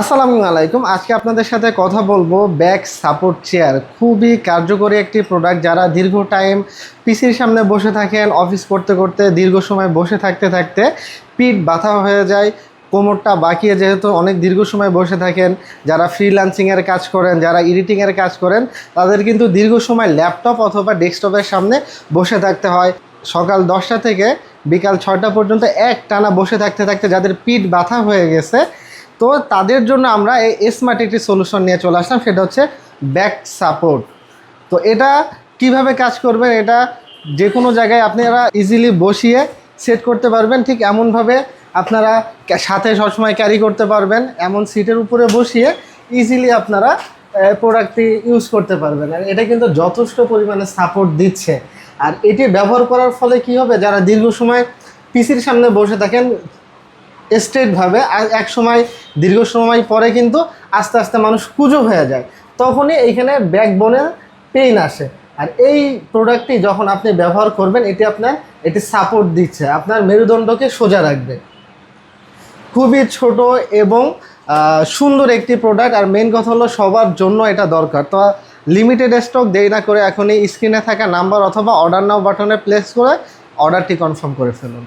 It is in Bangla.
আসসালামু আলাইকুম। আজকে আপনাদের সাথে কথা বলব ব্যাক সাপোর্ট চেয়ার। খুবই কার্যকরী একটি প্রোডাক্ট যারা দীর্ঘ টাইম পিসির সামনে বসে থাকেন অফিস করতে করতে দীর্ঘ সময় বসে থাকতে থাকতে পিঠ ব্যথা হয়ে যায়, কোমরটা বাঁকিয়ে যেহেতু অনেক দীর্ঘ সময় বসে থাকেন, যারা ফ্রিল্যান্সিংয়ের কাজ করেন, যারা এডিটিংয়ের কাজ করেন, তাদের কিন্তু দীর্ঘ সময় ল্যাপটপ অথবা ডেস্কটপের সামনে বসে থাকতে হয়। সকাল দশটা থেকে বিকাল ছয়টা পর্যন্ত এক টানা বসে থাকতে থাকতে যাদের পিঠ ব্যথা হয়ে গেছে তো তাদের জন্য আমরা এই স্মার্ট একটি সলিউশন নিয়ে চলে আসলাম, সেটা হচ্ছে ব্যাক সাপোর্ট তো এটা কীভাবে কাজ করবেন এটা যে কোনো জায়গায় আপনারা ইজিলি বসিয়ে সেট করতে পারবেন, ঠিক এমনভাবে আপনারা সাথে সবসময় ক্যারি করতে পারবেন। এমন সিটের উপরে বসিয়ে ইজিলি আপনারা প্রোডাক্টটি ইউজ করতে পারবেন। আর এটা কিন্তু যথেষ্ট পরিমাণে সাপোর্ট দিচ্ছে। আর এটি ব্যবহার করার ফলে কি হবে? যারা দীর্ঘ সময় পিসির সামনে বসে থাকেন স্ট্রেটভাবে এক সময়, দীর্ঘ সময় পরে কিন্তু আস্তে আস্তে মানুষ কুজো হয়ে যায়। তখনই এইখানে ব্যাকবোনের পেইন আসে। আর এই প্রোডাক্টটি যখন আপনি ব্যবহার করবেন, এটি আপনার, এটি সাপোর্ট দিচ্ছে। আপনার মেরুদণ্ডকে সোজা রাখবে। খুবই ছোট এবং সুন্দর একটি প্রোডাক্ট আর মেন কথা হলো সবার জন্য এটা দরকার। তো লিমিটেড স্টক দেরি না করে এখনই স্ক্রিনে থাকা নাম্বার অথবা অর্ডার নাও বাটনে প্লেস করে অর্ডারটি কনফার্ম করে ফেলুন।